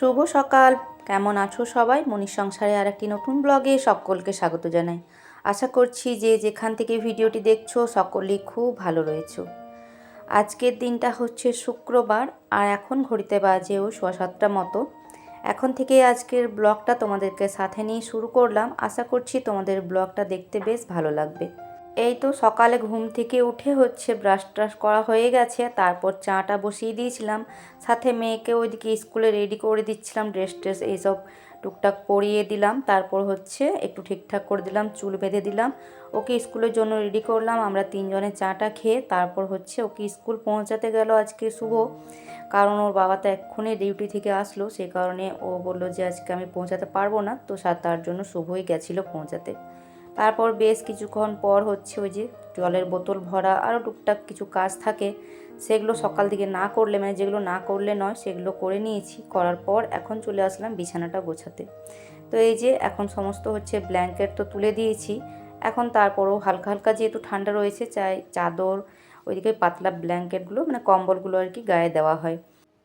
শুভ সকাল। কেমন আছো সবাই? মনির সংসারে আর একটি নতুন ব্লগে সকলকে স্বাগত জানাই। আশা করছি যে যেখান থেকে ভিডিওটি দেখছ সকলেই খুব ভালো রয়েছো। আজকের দিনটা হচ্ছে শুক্রবার আর এখন ঘড়িতে বাজেও সোয়া সাতটা মতো। এখন থেকে আজকের ব্লগটা তোমাদেরকে সাথে নিয়ে শুরু করলাম। আশা করছি তোমাদের ব্লগটা দেখতে বেশ ভালো লাগবে। এই তো সকালে ঘুম থেকে উঠে হচ্ছে ব্রাশ ট্রাশ করা হয়ে গেছে, তারপর চাটা বসিয়ে দিয়েছিলাম। সাথে মেয়েকে ওইদিকে স্কুলে রেডি করে দিচ্ছিলাম ড্রেস ট্রেস এইসব টুকটাক পরিয়ে দিলাম। তারপর হচ্ছে একটু ঠিকঠাক করে দিলাম, চুল বেঁধে দিলাম। ওকে স্কুলের জন্য রেডি করলাম, আমরা তিনজনে চাটা খেয়ে তারপর হচ্ছে ওকে স্কুল পৌঁছাতে গেল আজকে শুভ। কারণ ওর বাবা তো এক্ষুনি ডিউটি থেকে আসলো, সে কারণে ও বলল যে আজকে আমি পৌঁছাতে পারব না, তো তার জন্য শুভই গেছিল পৌঁছাতে। তারপর বেশ কিছুক্ষণ পর হচ্ছে ওই যে জলের বোতল ভরা আরও টুকটাক কিছু কাজ থাকে, সেগুলো সকাল দিকে না করলে মানে যেগুলো না করলে নয়, সেগুলো করে নিয়েছি। করার পর এখন চলে আসলাম বিছানাটা গোছাতে। তো এই যে এখন সমস্ত হচ্ছে ব্ল্যাঙ্কেট তো তুলে দিয়েছি। এখন তারপরও হালকা হালকা যেহেতু ঠান্ডা রয়েছে, চাই চাদর, ওইদিকে পাতলা ব্ল্যাঙ্কেটগুলো মানে কম্বলগুলো আর কি গায়ে দেওয়া হয়।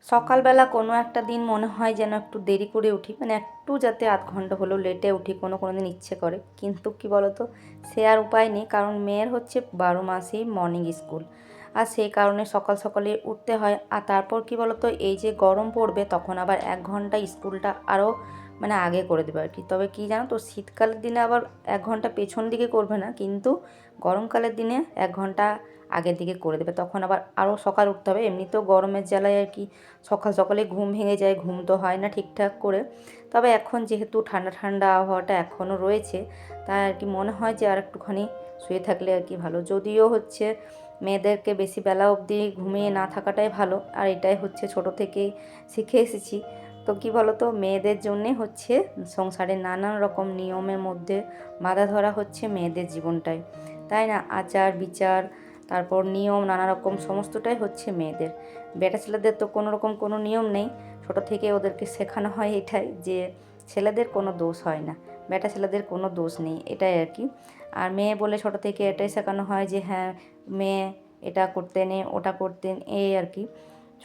সকালবেলা কোনো একটা দিন মনে হয় যেন একটু দেরি করে উঠি মানে একটু যাতে আধ ঘণ্টা হলেও লেটে উঠি, কোনো কোনো দিন ইচ্ছে করে। কিন্তু কি বলতো, সে আর উপায় নেই, কারণ মেয়ের হচ্ছে বারো মাসেই মর্নিং স্কুল আর সেই কারণে সকাল সকালে উঠতে হয়। আর তারপর কি বলতো, এই যে গরম পড়বে, তখন আবার এক ঘণ্টা স্কুলটা আরও মানে আগে করে দেবে আর কি। তবে কি জানো তো, শীতকালের দিনে আবার এক ঘণ্টা পেছন দিকে করবে না, কিন্তু গরমকালের দিনে এক ঘণ্টা আগের দিকে করে দেবে। তখন আবার আরও সকাল উঠতে হবে। এমনিতেও গরমের জ্বালায় আর কি সকাল সকালে ঘুম ভেঙে যায়, ঘুম তো হয় না ঠিকঠাক করে। তবে এখন যেহেতু ঠান্ডা ঠান্ডা আবহাওয়াটা এখনও রয়েছে, তাই আর কি মনে হয় যে আর একটুখানি শুয়ে থাকলে আর কি ভালো। যদিও হচ্ছে মেয়েদেরকে বেশি বেলা অবধি ঘুমিয়ে না থাকাটাই ভালো, আর এটাই হচ্ছে ছোট থেকেই শিখে এসেছি। তো কী বলতো, মেয়েদের জন্যে হচ্ছে সংসারে নানান রকম নিয়মের মধ্যে বাধা ধরা হচ্ছে মেয়েদের জীবনটাই তাই না? আচার বিচার তারপর নিয়ম নানা রকম সমস্তটাই হচ্ছে মেয়েদের। বেটা ছেলেদের তো কোনো রকম কোনো নিয়ম নেই। ছোট থেকে ওদেরকে শেখানো হয় এটাই যে ছেলেদের কোনো দোষ হয় না। বেটা ছেলেদের কোনো দোষ নেই, এটাই আর কি। আর মেয়ে বলে ছোট থেকে এটাই শেখানো হয় যে হ্যাঁ মেয়ে এটা করতেন ওটা করতেন, এই আর কি।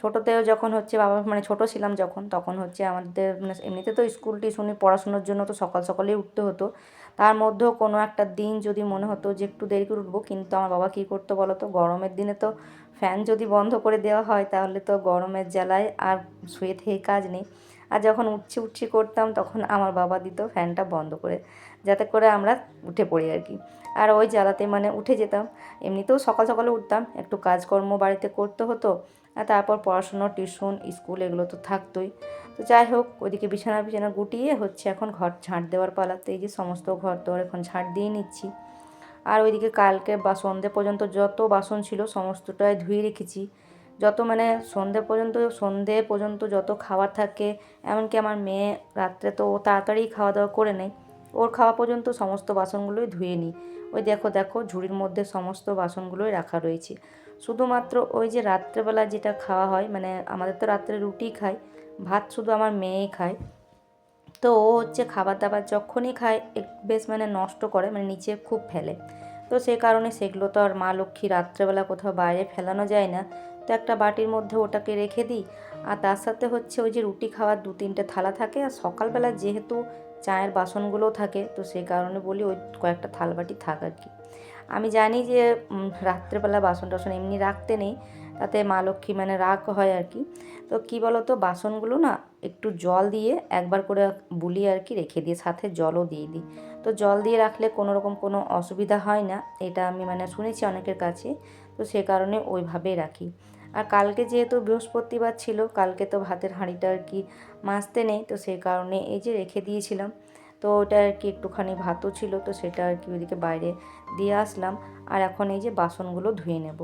ছোটোতেও যখন হচ্ছে বাবা মানে ছোটো ছিলাম যখন, তখন হচ্ছে আমাদের মানে এমনিতে তো স্কুল টিউশনি পড়াশুনোর জন্য তো সকাল সকালেই উঠতে হতো। তার মধ্যেও কোনো একটা দিন যদি মনে হতো যে একটু দেরি করে উঠবো, কিন্তু আমার বাবা কী করতো বলো তো? গরমের দিনে তো ফ্যান যদি বন্ধ করে দেওয়া হয়, তাহলে তো গরমের জ্বালায় আর শুয়ে থেকে কাজ নেই। আর যখন উঠছি উঠছি করতাম, তখন আমার বাবা দিত ফ্যানটা বন্ধ করে, যাতে করে আমরা উঠে পড়ি আর কি। আর ওই জ্বালাতে মানে উঠে যেতাম। এমনিতেও সকাল সকালে উঠতাম, একটু কাজকর্ম বাড়িতে করতে হতো। তারপর পড়াশুনো, টিউশন, স্কুল এগুলো তো থাকতোই। তো যাই হোক, ওইদিকে বিছানা বিছানা গুটিয়ে হচ্ছে এখন ঘর ঝাঁট দেওয়ার পালাতে এই যে সমস্ত ঘর দর এখন ঝাঁট দিয়ে নিচ্ছি। আর ওইদিকে কালকে বা সন্ধে পর্যন্ত যত বাসন ছিল সমস্তটাই ধুয়ে রেখেছি। যত মানে সন্ধে পর্যন্ত সন্ধে পর্যন্ত যত খাবার থাকে, এমনকি আমার মেয়ে রাত্রে তো ও তাড়াতাড়ি খাওয়া দাওয়া করে নেয়, ওর খাওয়া পর্যন্ত সমস্ত বাসনগুলোই ধুয়ে নিই। ওই দেখো দেখো ঝুড়ির মধ্যে সমস্ত বাসনগুলোই রাখা রয়েছে। শুধুমাত্র ওই যে রাত্রেবেলা যেটা খাওয়া হয় মানে আমাদের তো রাত্রে রুটি খাই, ভাত শুধু আমার মেয়েই খায়। তো ও হচ্ছে খাবার দাবার যখনই খায় বেশ মানে নষ্ট করে মানে নিচে খুব ফেলে। তো সেই কারণে সেগুলো তো আর মা লক্ষ্মী রাত্রেবেলা কোথাও বাইরে ফেলানো যায় না। তো একটা বাটির মধ্যে ওটাকে রেখে দিই, আর তার সাথে হচ্ছে ওই যে রুটি খাওয়ার দু তিনটে থালা থাকে, আর সকালবেলা যেহেতু চায়ের বাসনগুলোও থাকে, তো সেই কারণে বলি ওই কয়েকটা থালবাটি থাক আর কি। আমি জানি যে রাত্রেবেলা বাসন টাসন এমনি রাখতে নেই, তাতে মা লক্ষ্মী মানে রাগ হয় আর কি। তো কী বলো তো বাসনগুলো না একটু জল দিয়ে একবার করে বুলিয়ে আর কি রেখে দিয়ে, সাথে জলও দিয়ে দিই। তো জল দিয়ে রাখলে কোনো রকম কোনো অসুবিধা হয় না, এটা আমি মানে শুনেছি অনেকের কাছে, তো সে কারণে ওইভাবেই রাখি। আর কালকে যেহেতু বৃহস্পতিবার ছিল, কালকে তো ভাতের হাঁড়িটা আর কি মাজতে নেই, তো সেই কারণে এই যে রেখে দিয়েছিলাম তো ওটা আর কি একটুখানি ভাতও ছিল, তো সেটা আর কি ওইদিকে বাইরে দিয়ে আসলাম। আর এখন এই যে বাসনগুলো ধুয়ে নেব।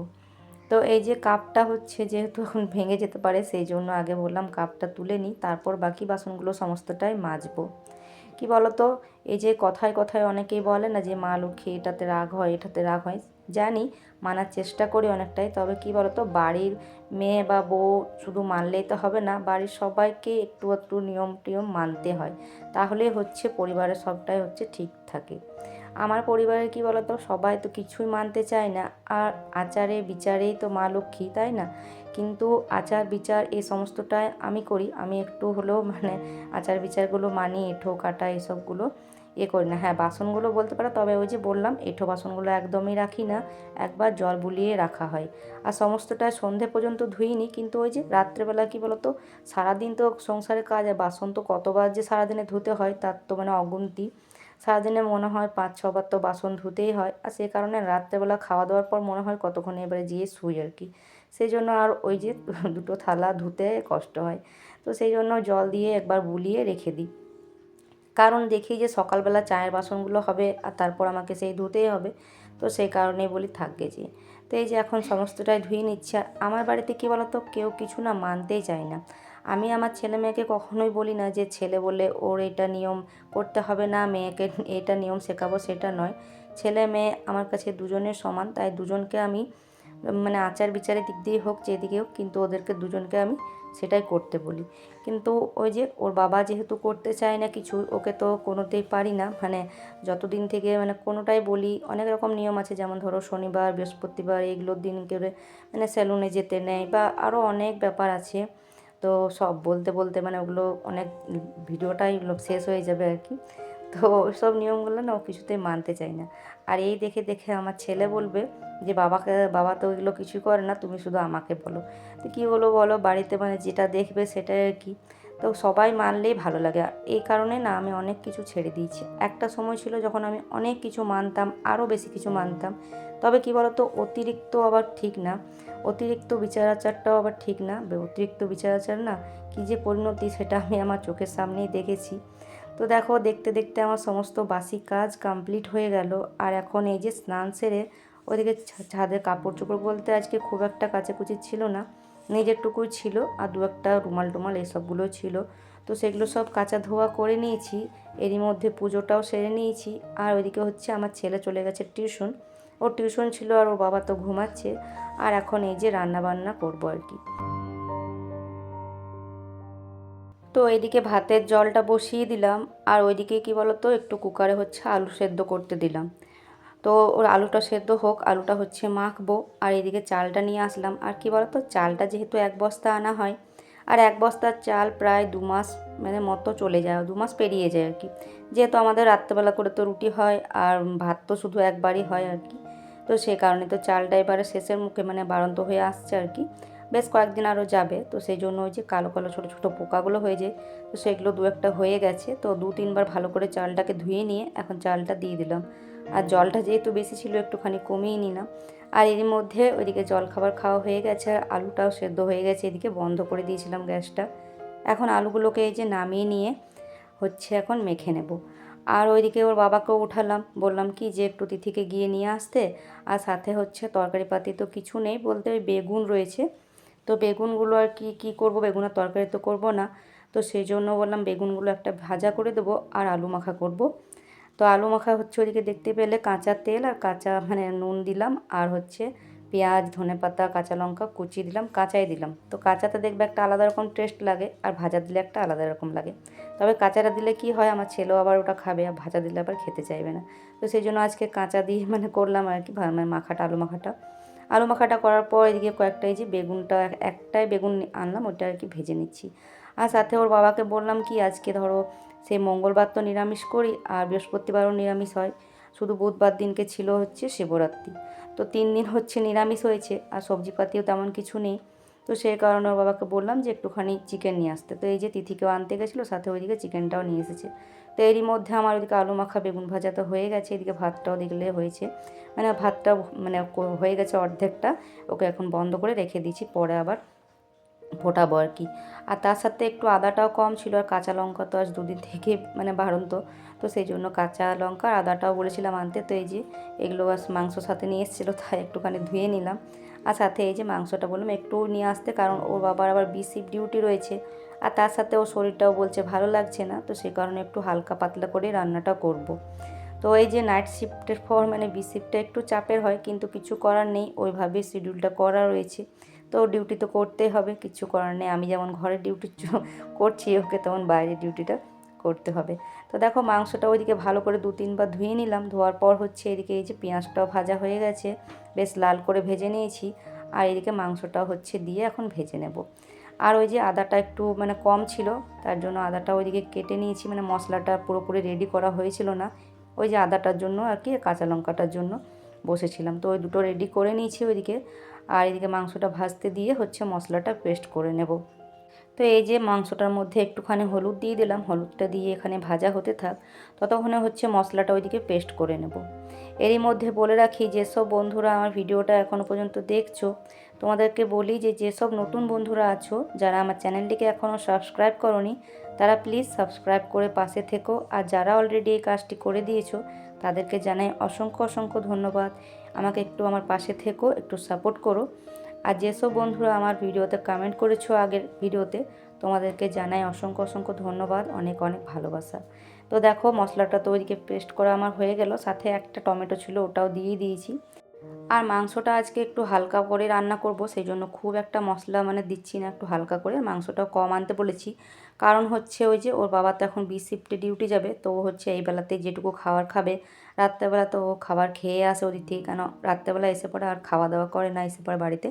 তো এই যে কাপটা হচ্ছে যেহেতু এখন ভেঙে যেতে পারে, সেই জন্য আগে বললাম কাপটা তুলে নিই, তারপর বাকি বাসনগুলো সমস্তটাই মাজবো। কি বলতো? এই যে কথায় কথায় অনেকেই বলে না যে, মা লক্ষ্মী, এটাতে রাগ হয়, এটাতে রাগ হয়। জানি, মানার চেষ্টা করি অনেকটাই। তবে কি বলতো, বাড়ির মেয়ে বা বউ শুধু মানলেই তো হবে না, বাড়ির সবাইকে একটু একটু নিয়ম টিয়ম মানতে হয়। তাহলে হচ্ছে, পরিবারের সবটাই হচ্ছে ঠিক থাকে। আমার পরিবারে কি বলতো, সবাই তো কিছুই মানতে চায় না। আর আচারে বিচারেই তো মা লক্ষ্মী, তাই না? কিন্তু আচার, বিচার এই সমস্তটাই আমি করি। আমি একটু হলেও মানে আচার, বিচারগুলো মানি, এঁঠো, কাটা, এসবগুলো এ করি না। হ্যাঁ বাসনগুলো বলতে পারো, তবে ওই যে বললাম, এঁঠো বাসনগুলো একদমই রাখি না, একবার জল বুলিয়ে রাখা হয়। আর সমস্তটা সন্ধে পর্যন্ত ধুইনি, কিন্তু ওই যে রাত্রেবেলা কি বলতো, সারাদিন তো সংসারের কাজ, আর বাসন তো কতবার যে সারাদিনে ধুতে হয়, তার তো মানে অগুন্তি। সারাদিনে মনে হয় পাঁচ, ছবার তো বাসন ধুতেই হয়, আর সে কারণে রাত্রেবেলা খাওয়া দাওয়ার পর মনে হয় কতক্ষণ এবারে যেয়ে শুই আর কি। সেই জন্য আর ওই যে দুটো থালা ধুতে কষ্ট হয়। তো সেই জন্য জল দিয়ে একবার বুলিয়ে রেখে দিই। কারণ দেখি যে সকালবেলা চায়ের বাসনগুলো হবে আর তারপর আমাকে সেই ধুতেই হবে। তো সেই কারণেই বলি থাকবে যে তো এই যে এখন সমস্তটাই ধুয়ে নিচ্ছে। আর আমার বাড়িতে কী বলতো, কেউ কিছু না মানতেই চায় না। আমি আমার ছেলে মেয়েকে কখনোই বলি না যে ছেলে বলে ওর এটা নিয়ম করতে হবে না, মেয়েকে এটা নিয়ম শেখাবো সেটা নয়। ছেলে মেয়ে আমার কাছে দুজনের সমান, তাই দুজনকে আমি মানে আচার বিচারের দিক দিয়ে হোক যেদিকে হোক, কিন্তু ওদেরকে দুজনকে আমি সেটাই করতে বলি। কিন্তু ওই যে ওর বাবা যেহেতু করতে চায় না কিছু, ওকে তো কোনোতেই পারি না। মানে যতদিন থেকে মানে কোনোটাই বলি, অনেক রকম নিয়ম আছে। যেমন ধরো শনিবার, বৃহস্পতিবার এগুলোর দিন করে মানে স্যালুনে যেতে নেয় বা আরও অনেক ব্যাপার আছে। তো সব বলতে বলতে মানে ওগুলো অনেক ভিডিওটাই শেষ হয়ে যাবে আর কি। তো ওইসব নিয়মগুলো না ও কিছুতেই মানতে চায় না। আর এই দেখে দেখে আমার ছেলে বলবে যে, বাবাকে, বাবা তো ওইগুলো কিছু করে না, তুমি শুধু আমাকে বলো। তো কী বলো বলো, বাড়িতে মানে যেটা দেখবে আর কি। তো সবাই মানলেই ভালো লাগে। আর এই কারণে না আমি অনেক কিছু ছেড়ে দিয়েছি। একটা সময় ছিল যখন আমি অনেক কিছু মানতাম, আরও বেশি কিছু মানতাম। তবে কি বলতো, অতিরিক্ত আবার ঠিক না। অতিরিক্ত বিচার আচারটাও আবার ঠিক না। অতিরিক্ত বিচার আচার না কী যে পরিণতি সেটা আমি আমার চোখের সামনেই দেখেছি। তো দেখো, দেখতে দেখতে আমার সমস্ত বাসি কাজ কমপ্লিট হয়ে গেল। আর এখন এই যে স্নান সেরে ওইদিকে ছাদের কাপড় চোপড় বলতে আজকে খুব একটা কাচাকুচি ছিল না। নিজেরটুকুই ছিল আর দু একটা রুমাল টুমাল এসবগুলো ছিল। তো সেগুলো সব কাঁচা ধোয়া করে নিয়েছি, এরই মধ্যে পুজোটাও সেরে নিয়েছি। আর ওইদিকে হচ্ছে আমার ছেলে চলে গেছে টিউশন। ওর টিউশন ছিল আর ওর বাবা তো ঘুমাচ্ছে। আর এখন এই যে রান্না বান্না করব আর কি। তো এদিকে ভাতের জলটা বসিয়ে দিলাম, আর ওইদিকে কি বলতো, একটু কুকারে হচ্ছে আলু সেদ্ধ করতে দিলাম। তো ওর আলুটা সেদ্ধ হোক, আলুটা হচ্ছে মাখবো, আর এদিকে চালটা নিয়ে আসলাম। আর কি বলতো, চালটা যেহেতু এক বস্তা আনা হয়, আর এক বস্তার চাল প্রায় দু মাস মানে মতো চলে যায়, দু মাস পেরিয়ে যায় আর কি। যেহেতু আমাদের রাত্রেবেলা করে তো রুটি হয়, আর ভাত তো শুধু একবারই হয় আর কি। তো সেই কারণে তো চালটা এবারে শেষের মুখে মানে বাড়ন্ত হয়ে আসছে আর কি। বেশ কয়েকদিন আরও যাবে, তো সেই জন্য ওই যে কালো কালো ছোটো ছোটো পোকাগুলো হয়ে যায় তো সেগুলো দু একটা হয়ে গেছে, তো দু তিনবার ভালো করে চালটাকে ধুয়ে নিয়ে এখন চালটা দিয়ে দিলাম। আর জলটা যেহেতু বেশি ছিল একটুখানি কমিয়ে নিলাম, আর এর মধ্যে ওইদিকে জল খাবার খাওয়া হয়ে গেছে, আর আলুটাও সেদ্ধ হয়ে গেছে, এদিকে বন্ধ করে দিয়েছিলাম গ্যাসটা। এখন আলুগুলোকে এই যে নামিয়ে নিয়ে হচ্ছে এখন মেখে নেব। আর ওইদিকে ওর বাবাকেও উঠালাম, বললাম কি যে একটু তিথিকে গিয়ে নিয়ে আসতে, আর সাথে হচ্ছে তরকারি পাতি তো কিছু নেই বলতে ওই বেগুন রয়েছে তো বেগুনগুলো আর কি, কী করব? বেগুনের তরকারি তো করব না। তো সেই জন্য বললাম বেগুনগুলো একটা ভাজা করে দেবো আর আলু মাখা করব। তো আলু মাখা হচ্ছে ওদিকে দেখতে পেলে কাঁচা তেল আর কাঁচা মানে নুন দিলাম আর হচ্ছে পেঁয়াজ, ধনে পাতা, কাঁচা লঙ্কা কুচি দিলাম, কাঁচাই দিলাম। তো কাঁচাতে দেখবে একটা আলাদা রকম টেস্ট লাগে আর ভাজা দিলে একটা আলাদা রকম লাগে। তবে কাঁচাটা দিলে কি হয়? আমার ছেলেও আবার ওটা খাবে আর ভাজা দিলে আবার খেতে চাইবে না। তো সেই জন্য আজকে কাঁচা দিয়ে মানে করলাম আর কি মানে মাখাটা, আলু মাখাটা। আলু মাখাটা করার পর এদিকে কয়েকটা যে বেগুনটা, একটাই বেগুন আনলাম, ওটা আর কি ভেজে নিচ্ছি। আর সাথে ওর বাবাকে বললাম কি, আজকে ধরো সে মঙ্গলবার তো নিরামিষ করি, আর বৃহস্পতিবারও নিরামিষ হয়। শুধু বুধবার দিনকে ছিল হচ্ছে শিবরাত্রি। তো তিন দিন হচ্ছে নিরামিষ হয়েছে, আর সবজিপাতিও তেমন কিছু নেই। তো সেই কারণে ওর বাবাকে বললাম যে একটুখানি চিকেন নিয়ে আসতে। তো এই যে তিথিকেও আনতে গেছিল, সাথে ওইদিকে চিকেনটাও নিয়ে এসেছে। তো এরই মধ্যে আমার ওইদিকে আলু মাখা বেগুন ভাজা তো হয়ে গেছে, এদিকে ভাতটাও দেখলে হয়েছে। মানে ভাতটা মানে হয়ে গেছে অর্ধেকটা, ওকে এখন বন্ধ করে রেখে দিয়েছি, পরে আবার ফোটাবো আর কি। আর তার সাথে একটু আদাটাও কম ছিল, আর কাঁচা লঙ্কা তো আজ দুদিন থেকে মানে বাড়ন্ত, তো সেই জন্য কাঁচা লঙ্কা আর আদাটাও বলেছিলাম আনতে। তো এই যে এগুলো আস মাংসর সাথে নিয়ে এসেছিল, তাই একটুখানি ধুয়ে নিলাম। আর সাথে এই যে মাংসটা বললাম, একটু নিয়ে আসতে, কারণ ওর বাবার আবার বিসিপ ডিউটি রয়েছে। আর তার সাথে ওর শরীরটাও বলছে ভালো লাগছে না, তো সেই কারণে একটু হালকা পাতলা করে রান্নাটা করব। তো এই যে নাইট শিফটের পর মানে বি শিফটটা একটু চাপের হয়, কিন্তু কিছু করার নেই ওইভাবেই শিডিউলটা করা রয়েছে। তো ডিউটি তো করতেই হবে, কিছু করার নেই। আমি যেমন ঘরের ডিউটি করছি, ওকে তেমন বাইরের ডিউটিটা করতে হবে। তো দেখো মাংসটা ওইদিকে ভালো করে দু তিনবার ধুয়ে নিলাম। ধোয়ার পর হচ্ছে এদিকে এই যে পেঁয়াজটাও ভাজা হয়ে গেছে। বেশ লাল করে ভেজে নিয়েছি। আর এদিকে মাংসটা হচ্ছে দিয়ে এখন ভেজে নেব। আর ওই যে আদাটা একটু মানে কম ছিল, তার জন্য আদাটা ওইদিকে কেটে নিয়েছি। মানে মশলাটা পুরোপুরি রেডি করা হয়েছিল না। ওই যে আদাটার জন্য আর কি, কাঁচা লঙ্কাটার জন্য বসেছিলাম। তো ওই দুটো রেডি করে নিয়েছি ওইদিকে। আর এদিকে মাংসটা ভাজতে দিয়ে হচ্ছে মশলাটা পেস্ট করে নেব। তো এই যে মাংসটার মধ্যে একটুখানি হলুদ দিয়ে দিলাম, হলুদটা দিয়ে এখানে ভাজা হতে থাক। ততক্ষণে হচ্ছে মশলাটা ওইদিকে পেস্ট করে নেব। এরই মধ্যে বলে রাখি, যেসব বন্ধুরা আমার ভিডিওটা এখনও পর্যন্ত দেখছ, তোমাদেরকে বলি যে যেসব নতুন বন্ধুরা আছো, যারা আমার চ্যানেলটিকে এখনও সাবস্ক্রাইব করনি, তারা প্লিজ সাবস্ক্রাইব করে পাশে থেকো। আর যারা অলরেডি এই কাজটি করে দিয়েছ, তাদেরকে জানাই অসংখ্য অসংখ্য ধন্যবাদ। আমাকে একটু আমার পাশে থেকো, একটু সাপোর্ট করো। আর যেসব বন্ধুরা আমার ভিডিওতে কমেন্ট করেছ আগের ভিডিওতে, তোমাদেরকে জানাই অসংখ্য অসংখ্য ধন্যবাদ, অনেক অনেক ভালোবাসা। তো দেখো, মশলাটা তো ওইদিকে পেস্ট করা আমার হয়ে গেল, সাথে একটা টমেটো ছিল ওটাও দিয়ে দিয়েছি। আর মাংসটা আজকে একটু হালকা করে রান্না করব, সেই জন্য খুব একটা মশলা মানে দিচ্ছি না, একটু হালকা করে। মাংসটাও কম আনতে বলেছি। কারণ হচ্ছে ওই যে ওর বাবা তো এখন বি শিফটে ডিউটি যাবে, তো হচ্ছে এই বেলাতে যেটুকু খাবার খাবে, রাত্রেবেলা তো ও খাবার খেয়ে আসে ওদিক থেকে, কেন রাত্রেবেলা এসে পড়ে আর খাওয়া দাওয়া করে না এসে পড়ে বাড়িতে।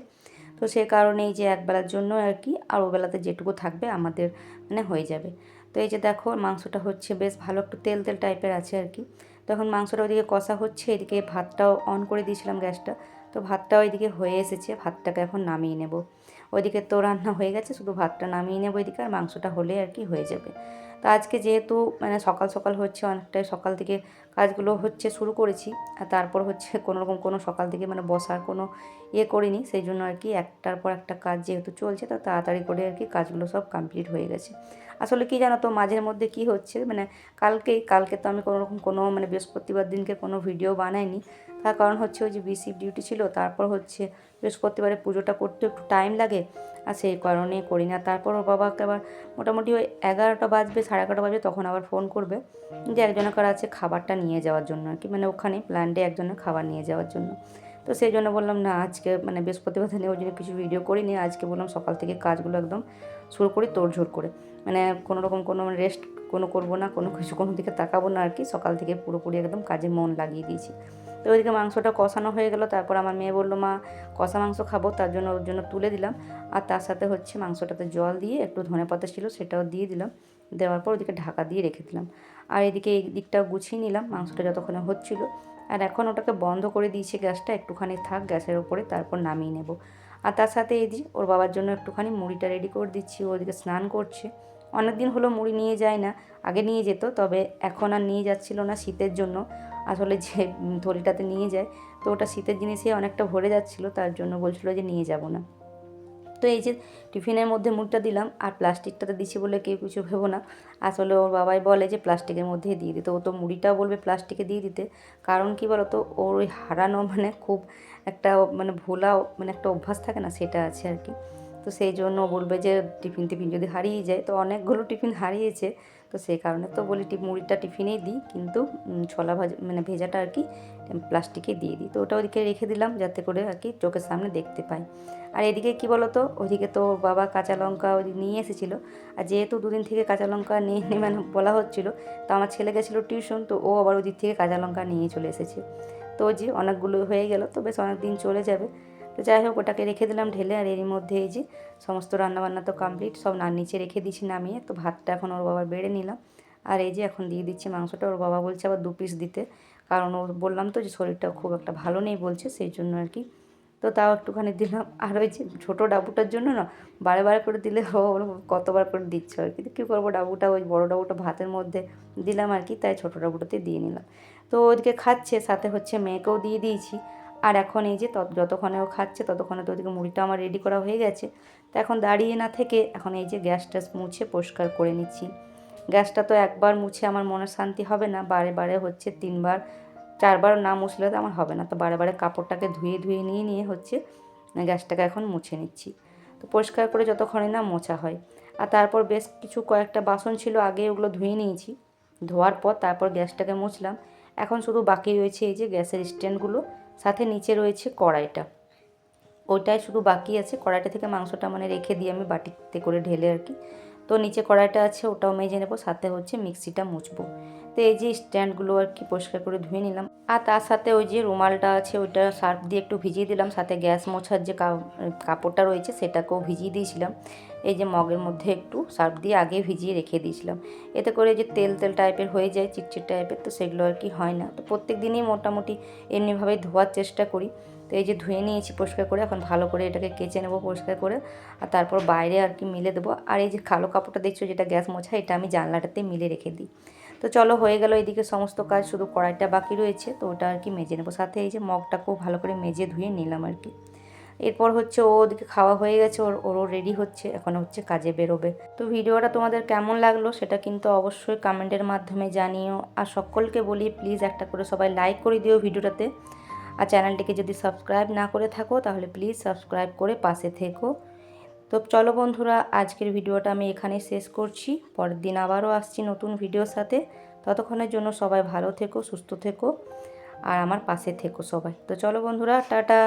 তো সে কারণেই যে একবেলার জন্য আর কি, আর ও বেলাতে যেটুকু থাকবে আমাদের মানে হয়ে যাবে। তো এই যে দেখো, মাংসটা হচ্ছে বেশ ভালো একটু তেল তেল টাইপের আছে আর কি। তখন মাংসটা ওইদিকে কষা হচ্ছে, এদিকে ভাতটাও অন করে দিয়েছিলাম গ্যাসটা। তো ভাতটাও ওইদিকে হয়ে এসেছে, ভাতটাকে এখন নামিয়ে নেব। ওইদিকে তো রান্না হয়ে গেছে, শুধু ভাতটা নামিয়ে নেব ওইদিকে আর মাংসটা হলে আর কি হয়ে যাবে। তো আজকে যেহেতু মানে সকাল সকাল হচ্ছে, অনেকটাই সকাল থেকে কাজগুলো হচ্ছে শুরু করেছি, আর তারপর হচ্ছে কোনো রকম কোনো সকাল থেকে মানে বসার কোনো ইয়ে করিনি, সেই জন্য আর কি একটার পর একটা কাজ যেহেতু চলছে, তা তাড়াতাড়ি করে আর কি কাজগুলো সব কমপ্লিট হয়ে গেছে। আসলে কি জানো তো, মাঝের মধ্যে কি হচ্ছে মানে কালকেই কালকে তো আমি কোনো রকম কোনো মানে বৃহস্পতিবার দিনকে কোনো ভিডিও বানাইনি, তার কারণ হচ্ছে ওই যে বিসি ডিউটি ছিল, তারপর হচ্ছে বৃহস্পতিবারে পুজোটা করতে একটু টাইম লাগে। আর সেই কারণে করি না। তারপর ওর বাবাকে আবার মোটামুটি ওই এগারোটা বাজবে, সাড়ে এগারোটা বাজবে তখন আবার ফোন করবে যে একজনের কার আছে খাবারটা নিয়ে যাওয়ার জন্য আর কি। মানে ওখানে প্ল্যান্টে একজনের খাবার নিয়ে যাওয়ার জন্য। তো সেই জন্য বললাম, না, আজকে মানে বৃহস্পতিবার দিনে ওই জন্য কিছু ভিডিও করিনি। আজকে বললাম সকাল থেকে কাজগুলো একদম শুরু করি তোড়ঝোড় করে। মানে কোনো রকম কোনো মানে রেস্ট কোনো করব না, কোনো কিছু কোনো দিকে তাকাবো না আর কি। সকাল থেকে পুরোপুরি একদম কাজে মন লাগিয়ে দিয়েছি। তো ওইদিকে মাংসটা কষানো হয়ে গেল, তারপর আমার মেয়ে বলল, মা, কষা মাংস খাব। তার জন্য ওর জন্য তুলে দিলাম। আর তার সাথে হচ্ছে মাংসটাতে জল দিয়ে একটু ধনে পাতা ছিল সেটাও দিয়ে দিলাম। দেওয়ার পর ওদিকে ঢাকা দিয়ে রেখে দিলাম। আর এদিকে এই দিকটাও গুছিয়ে নিলাম, মাংসটা যতক্ষণে হচ্ছিল। আর এখন ওটাকে বন্ধ করে দিয়েছে গ্যাসটা, একটুখানি থাক গ্যাসের ওপরে তারপর নামিয়ে নেব। আর তার সাথে এই যে ওর বাবার জন্য একটুখানি মুড়িটা রেডি করে দিচ্ছি ওদিকে স্নান করছে। অনেক দিন হলো মুড়ি নিয়ে যায় না, আগে নিয়ে যেত, তবে এখন আর নিয়ে যাচ্ছিল না শীতের জন্য। আসলে যে থলিটাতে নিয়ে যায়, তো ওটা শীতের জিনিসে অনেকটা ভরে যাচ্ছিল, তার জন্য বলছিল যে নিয়ে যাব না। তো এই যে টিফিনের মধ্যে মুড়টা দিলাম, আর প্লাস্টিকটাতে দিছি বলে কেউ কিছু ভেবো না। আসলে ওর বাবাই বলে যে প্লাস্টিকের মধ্যে দিয়ে দিতে, ও তো মুড়িটাও বলবে প্লাস্টিকে দিয়ে দিতে। কারণ কি বলো তো ওর ওই হারানো মানে খুব একটা মানে ভোলা মানে একটা অভ্যাস থাকে না, সেটা আছে আর কি। তো সেই জন্য বলবে যে টিফিন টিফিন যদি হারিয়ে যায়, তো অনেকগুলো টিফিন হারিয়েছে। তো সেই কারণে তো বলি টিপ মুড়িটা টিফিনেই দিই, কিন্তু ছোলা ভাজা মানে ভেজাটা আর কি প্লাস্টিকে দিয়ে দিই। তো ওটা ওদিকে রেখে দিলাম যাতে করে আর কি চোখের সামনে দেখতে পাই। আর এদিকে কি বলো তো ওইদিকে তো বাবা কাঁচা লঙ্কা ওই নিয়ে এসেছিল। আর যেহেতু দুদিন থেকে কাঁচা লঙ্কা নিয়ে নিয়ে মানে বলা হচ্ছিল, তো আমার ছেলে গেছিল টিউশন, তো ও আবার ওই দিক থেকে কাঁচা লঙ্কা নিয়ে চলে এসেছে। তো যে অনেকগুলো হয়ে গেল, তো বেশ অনেক দিন চলে যাবে। তো যাই হোক, ওটাকে রেখে দিলাম ঢেলে, আর এরই মধ্যে এই যে সমস্ত রান্নাবান্না তো কমপ্লিট সব না, নিচে রেখে দিয়েছি নামিয়ে, তো ভাতটা এখন ওর বাবার বেড়ে নিলাম আর এই যে এখন দিয়ে দিচ্ছি মাংসটা, ওর বাবা বলছে আবার দু পিস দিতে। কারণ ওর, বললাম তো যে শরীরটা খুব একটা ভালো নেই বলছে, সেই জন্য আর কি। তো তাও একটুখানি দিলাম। আর ওই যে ছোটো ডাবুটার জন্য না, বারে বারে করে দিলে ও কতবার করে দিচ্ছ? আর কি, কী করব ডাবুটা, ওই বড়ো ডাবুটা ভাতের মধ্যে দিলাম আর কি, তাই ছোটো ডাবুটাতে দিয়ে নিলাম। তো ওইদিকে খাচ্ছে, সাথে হচ্ছে মেয়েকেও দিয়ে দিয়েছি। আর এখন এই যে যতক্ষণে ও খাচ্ছে, ততক্ষণে তো ওদিকে মুড়িটা আমার রেডি করা হয়ে গেছে। তো এখন দাঁড়িয়ে না থেকে এখন এই যে গ্যাস ট্যাস মুছে পরিষ্কার করে নিচ্ছি। গ্যাসটা তো একবার মুছে আমার মনে শান্তি হবে না, বারে বারে হচ্ছে তিনবার, চারবার না মুছলে তো আমার হবে না। তো বারে বারে কাপড়টাকে ধুয়ে ধুয়ে নিয়ে নিয়ে হচ্ছে গ্যাসটাকে এখন মুছে নিচ্ছি। তো পরিষ্কার করে যতক্ষণে না মোছা হয়। আর তারপর বেশ কিছু কয়েকটা বাসন ছিল, আগে ওগুলো ধুয়ে নিয়েছি। ধোয়ার পর তারপর গ্যাসটাকে মুছলাম। এখন শুধু বাকি রয়েছে এই যে গ্যাসের স্ট্যান্ডগুলো। সাথে নিচে রয়েছে কড়াইটা। ওইটাই শুধু বাকি আছে। কড়াইটা থেকে মাংসটা মানে রেখে দিয়ে আমি বাটিতে করে ঢেলে আর কি। তো নিচে কড়াইটা আছে, ওটাও মেজে নেব। সাথে হচ্ছে মিক্সিটা মুছবো। তো এই যে স্ট্যান্ডগুলো আর কি পরিষ্কার করে ধুয়ে নিলাম। আর তার সাথে ওই যে রুমালটা আছে, ওইটা সার্ফ দিয়ে একটু ভিজিয়ে দিলাম। সাথে গ্যাস মোছার যে কাপড়টা রয়েছে, সেটাকেও ভিজিয়ে দিয়েছিলাম। এই যে মগের মধ্যে একটু সার্ফ দিয়ে আগে ভিজিয়ে রেখে দিয়েছিলাম। এতে করে যে তেল তেল টাইপের হয়ে যায় চিটচিট টাইপের, তো সেগুলো আর কি হয় না। তো প্রত্যেক দিনই মোটামুটি এমনিভাবে ধোয়ার চেষ্টা করি। তো এই যে ধুয়ে নিয়েছি পরিষ্কার করে, এখন ভালো করে এটাকে কেচে নেব পরিষ্কার করে। আর তারপর বাইরে আর কি মিলে দেবো। আর এই যে কালো কাপড়টা দেখছ, যেটা গ্যাস মোছা, এটা আমি জানলাটাতে মিলে রেখে দিই। তো চলো হয়ে গেল এদিকে সমস্ত কাজ শুধু কড়াইটা বাকি রয়েছে। তো ওটা আর কি মেজে নেব। সাথে এই যে মগটাকেও ভালো করে মেজে ধুয়ে নিলাম আর কি। এরপর হচ্ছে ও ওদিকে খাওয়া হয়ে গেছে, ওর, ওরও রেডি হচ্ছে, এখন হচ্ছে কাজে বেরোবে। তো ভিডিওটা তোমাদের কেমন লাগল সেটা কিন্তু অবশ্যই কমেন্টের মাধ্যমে জানিও। আর সকলকে বলি প্লিজ একটা করে সবাই লাইক করে দিও ভিডিওটাতে। আর চ্যানেলটিকে যদি সাবস্ক্রাইব না করে থাকো তাহলে প্লিজ সাবস্ক্রাইব করে পাশে থেকো। তো চলো বন্ধুরা, আজকের ভিডিওটা আমি এখানেই শেষ করছি। পরের দিন আবারও আসছি নতুন ভিডিওর সাথে। ততক্ষণের জন্য সবাই ভালো থেকো, সুস্থ থেকো, আর আমার পাশে থেকো সবাই। তো চলো বন্ধুরা, টাটা!